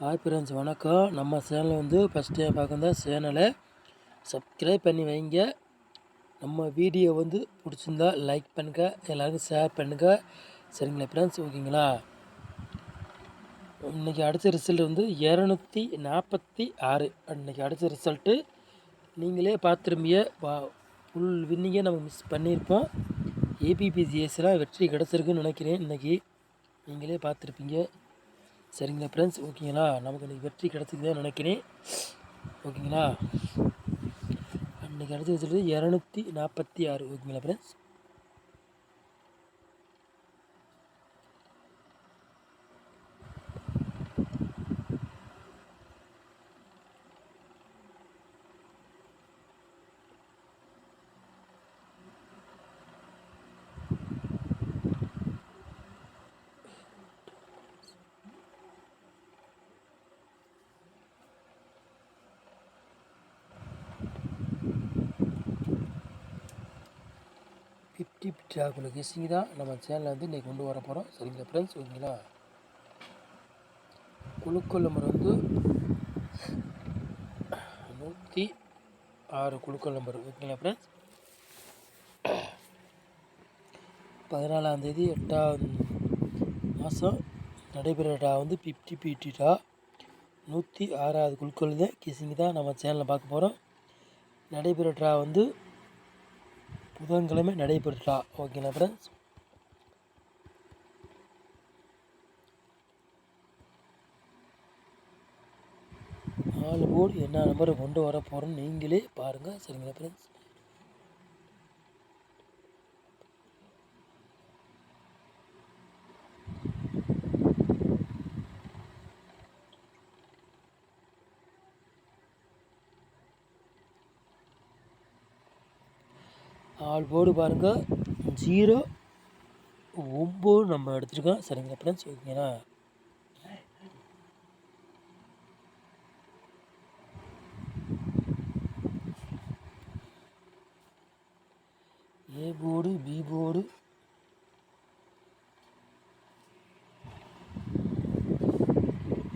Hi friends வணக்கம். நம்ம சேனலை வந்து ஃபஸ்ட் டைம் பார்க்குறதா சேனலை சப்ஸ்கிரைப் பண்ணி வைங்க. நம்ம வீடியோ வந்து பிடிச்சிருந்தா லைக் பண்ணுங்கள் எல்லாருக்கும் ஷேர் பண்ணுங்கள் சரிங்களா ஃப்ரெண்ட்ஸ் ஓகேங்களா? இன்றைக்கி அடித்த ரிசல்ட் வந்து இரநூத்தி நாற்பத்தி ஆறு. இன்றைக்கி அடித்த ரிசல்ட்டு நீங்களே பார்த்துரும்பிய வா ஃபுல் வின்னிங்கே நம்ம மிஸ் பண்ணியிருப்போம். ஏபிபிசிஎஸ்லாம் வெற்றி கிடச்சிருக்குன்னு நினைக்கிறேன். இன்றைக்கி நீங்களே பார்த்துருப்பீங்க. சரிங்களா ஃப்ரெண்ட்ஸ் ஓகேங்களா? நமக்கு இன்றைக்கி வெற்றி கிடச்சிக்குதான் நினைக்கிறேன். ஓகேங்களா? அன்றைக்கி அடுத்து வச்சுட்டு இரநூத்தி நாற்பத்தி ஆறு. ஓகேங்களா ஃப்ரெண்ட்ஸ் ஃபிஃப்டி ட்ராக்குள்ள கெஸ்ஸிங் தான் நம்ம சேனலில் வந்து இன்றைக்கி கொண்டு வர போகிறோம். சரிங்களா ஃப்ரெண்ட்ஸ் ஓகேங்களா? குழுக்கள் நம்பர் வந்து நூற்றி ஆறு குழுக்கள் நம்பர் ஓகேங்களா ஃப்ரெண்ட்ஸ் பதினாலாந்தேதி எட்டாம் மாதம் நடைபெறடா வந்து ஃபிஃப்டி பிடிடா நூற்றி ஆறாவது குழுக்கள் தான் கிசிங் தான் நம்ம சேனலில் பார்க்க போகிறோம். நடைபெற ட்ரா வந்து புதன்கிழமை நடைபெற்றா? ஓகேங்களா ஃப்ரெண்ட்ஸ் நாலு போர்டு என்ன நம்பர் கொண்டு வர போகிறோன்னு நீங்களே பாருங்கள் சரிங்களா ஃப்ரெண்ட்ஸ் ஆல் போர்டு பாருங்கள் ஜீரோ ஒம்பது நம்ம எடுத்துருக்கோம். சரிங்களா ஃப்ரெண்ட்ஸ் ஓகேங்களா? ஏ போர்டு பி போர்டு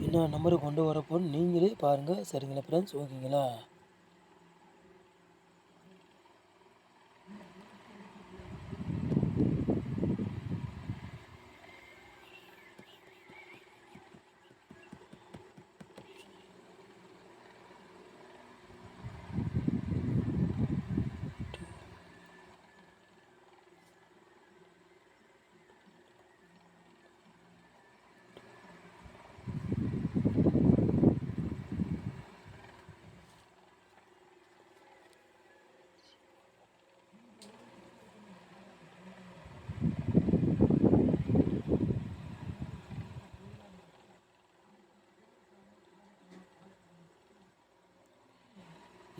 என்ன நம்பரை கொண்டு வரப்போன்னு நீங்களே பாருங்கள் சரிங்களா ஃப்ரெண்ட்ஸ் ஓகேங்களா?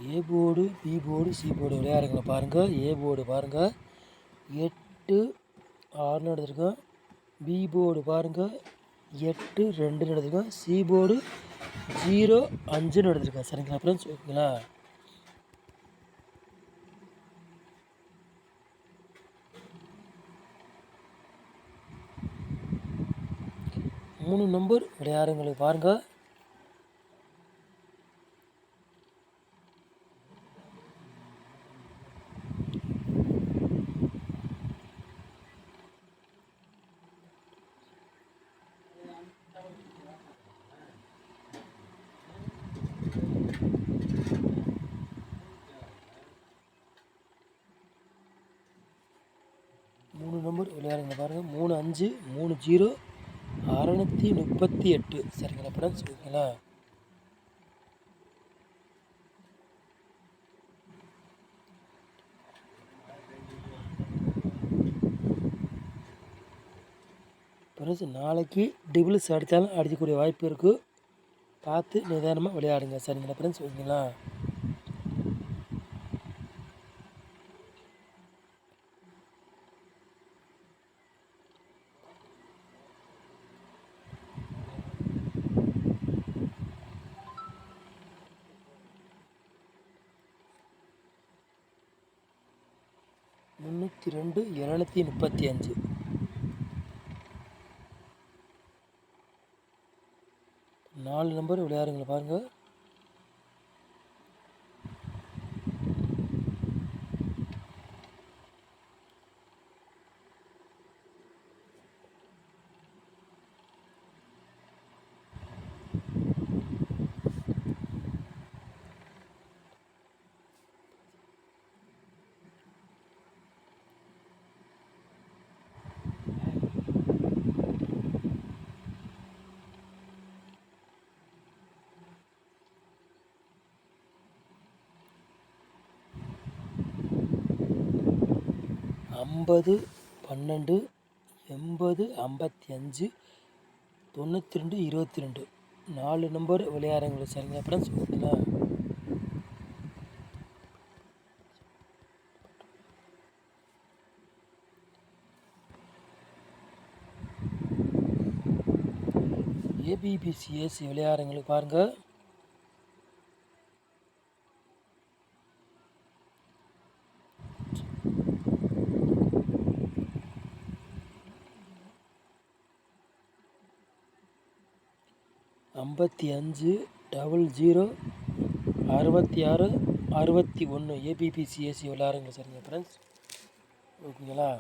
A board B board C board விளையாடுங்களை பாருங்கள் ஏ போர்டு பாருங்கள் எட்டு ஆறுன்னு எடுத்துருக்கோம். பி போர்டு பாருங்கள் எட்டு ரெண்டுன்னு எடுத்துருக்கோம். சி போர்டு ஜீரோ அஞ்சுன்னு எடுத்துருக்கேன் சரிங்களா ஃப்ரெண்ட்ஸ் ஓகேங்களா? மூணு நம்பர் விளையாடுங்களுக்கு பாருங்கள் மூணு நம்பர் விளையாடுங்க பாருங்கள் மூணு அஞ்சு மூணு ஜீரோ அறநூற்றி முப்பத்தி எட்டு. சரிங்களா ஃப்ரெண்ட்ஸ் ஓகேங்களா? ஃப்ரெண்ட்ஸ் நாளைக்கு டிபிள்ஸ் அடித்தாலும் அடிக்கக்கூடிய வாய்ப்பு இருக்குது பார்த்து நிதானமாக விளையாடுங்க. சரிங்களா ஃப்ரெண்ட்ஸ் ஓகேங்களா? முந்நூற்றி ரெண்டு இரநூத்தி முப்பத்தி அஞ்சு. நாலு நம்பர் விளையாடுங்களை பாருங்கள். ஐம்பது பன்னெண்டு எண்பது ஐம்பத்தி அஞ்சு தொண்ணூற்றி ரெண்டு இருபத்தி ரெண்டு நாலு நம்பர் விளையாடுறவங்கள சரிங்க ஃப்ரெண்ட்ஸ் ஓகேங்களா ஏபிபிசிஎஸ் விளையாடுறவங்களுக்கு பாருங்கள் ஐம்பத்தி அஞ்சு டபுள் ஜீரோ அறுபத்தி ஆறு அறுபத்தி ஒன்று. ஏபிபிசிஎஸ்சி விளையாடுங்க சரிங்க ஃப்ரெண்ட்ஸ் ஓகேங்களா?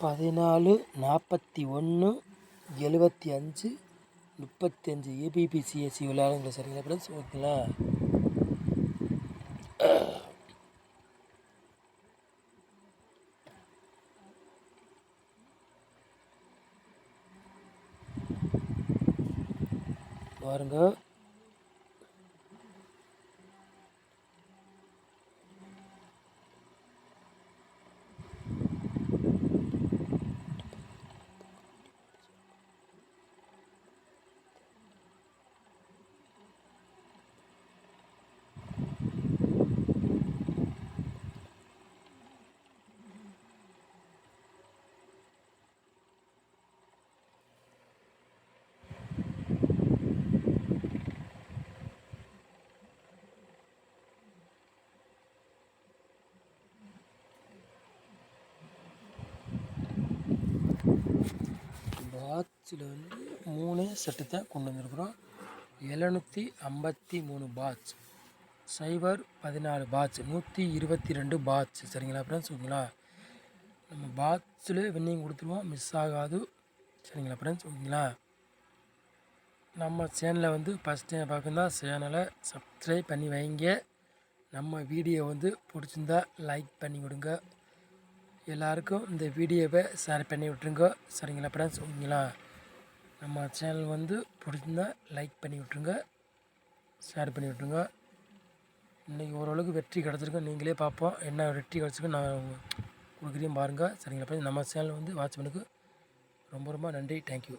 பதினாலு நாற்பத்தி ஒன்று எழுபத்தி அஞ்சு முப்பத்தி அஞ்சு ஏபிபிசிஎஸ்சி விளையாடுங்க சரிங்களா ஃப்ரெண்ட்ஸ் ஓகேங்களா பாருங்க. பாட்சில் வந்து மூணு செட்டத்தை கொண்டு வந்திருக்குறோம். எழுநூற்றி ஐம்பத்தி மூணு பாட்ச் சைபர் பதினாலு பாட்ச் நூற்றி இருபத்தி ரெண்டு பாட்ச் சரிங்களா ஃப்ரெண்ட்ஸ் ஓகேங்களா? நம்ம பாட்சில் வின்னிங் கொடுத்துருவோம். மிஸ் ஆகாது. சரிங்களா ஃப்ரெண்ட்ஸ் ஓகேங்களா? நம்ம சேனலை வந்து ஃபஸ்ட் டைம் பார்க்குறதா சேனலை சப்ஸ்கிரைப் பண்ணி வைங்க. நம்ம வீடியோ வந்து பிடிச்சிருந்தா லைக் பண்ணி விடுங்க எல்லாருக்கும் இந்த வீடியோவை ஷேர் பண்ணி விட்ருங்க சரிங்களா ஃப்ரெண்ட்ஸ் ஓகேங்களா? நம்ம சேனல் வந்து பிடிச்சிருந்தா லைக் பண்ணி விட்ருங்க ஷேர் பண்ணி விட்ருங்க இன்றைக்கி ஓரளவுக்கு வெற்றி கிடச்சிருக்கோம் நீங்களே பார்ப்போம். என்ன வெற்றி கிடச்சிருக்கோம் நான் கொடுக்குறேன் பாருங்கள் சரிங்களா ஃப்ரெண்ட்ஸ் நம்ம சேனல் வந்து வாட்ச் பண்ணுக்கு ரொம்ப ரொம்ப நன்றி. தேங்க்யூ